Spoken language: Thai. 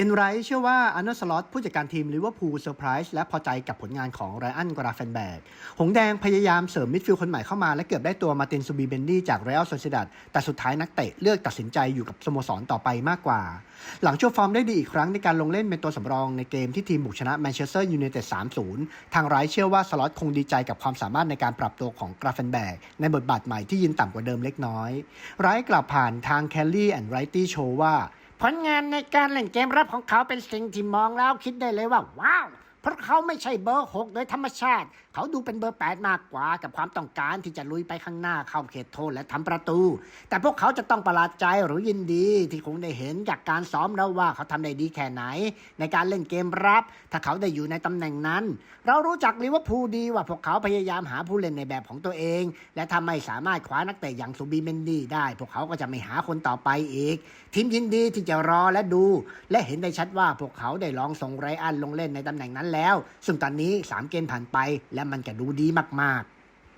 เอ็นไรเชื่อว่าอันเนอร์สล็อตผู้จัดการทีมลิเวอร์พูลเซอร์ไพรส์และพอใจกับผลงานของไรอันกราเฟนแบกหงแดงพยายามเสริมมิดฟิลด์คนใหม่เข้ามาและเกือบได้ตัวมาตินซูบีเบนดี้จากเรอัลโซเซดัดแต่สุดท้ายนักเตะเลือกตัดสินใจอยู่กับสโมสรต่อไปมากกว่า หลังโชว์ฟอร์มได้ดีอีกครั้งในการลงเล่นเป็นตัวสำรองในเกมที่ทีมบุกชนะแมนเชสเตอร์ยูไนเต็ด 3-0 ทางไรเชื่อว่าสล็อตคงดีใจกับความสามารถในการปรับตัวของกราเฟนแบกในบทบาทใหม่ที่ยืนต่ำกว่าเดิมเล็กน้อยไรกล่าวผ่านทางแคลลี่แอนด์ไรตี้โชว์ว่า ผลงานในการเล่นเกมรับของเขาเป็นสิ่งที่มองแล้วคิดได้เลยว่า ว้าว เพราะเขาไม่ใช่เบอร์ 6 โดยธรรมชาติ เขาดูเป็นเบอร์ 8 มากกว่า กับความต้องการที่จะลุยไปข้างหน้าเข้าเขตโทษและทำประตู แต่พวกเขาจะต้องประหลาดใจหรือยินดีที่คงได้เห็นจากการซ้อมแล้วว่าเขาทำได้ดีแค่ไหน ในการเล่นเกมรับ ถ้าเขาได้อยู่ในตำแหน่งนั้น เรารู้จักลิเวอร์พูลดีว่าพวกเขาพยายามหาผู้เล่นในแบบของตัวเอง และถ้าไม่สามารถคว้านักเตะอย่างซูบีเมนดี้ได้ พวกเขาก็จะไม่หาคนต่อไปอีก ทีมยินดีที่จะรอและดู และเห็นได้ชัดว่าพวกเขาได้ลองส่งไรอันลงเล่นในตำแหน่งนั้นแล้ว ซึ่งตอนนี้ 3 เกมผ่านไปและมันก็ดูดีมากๆ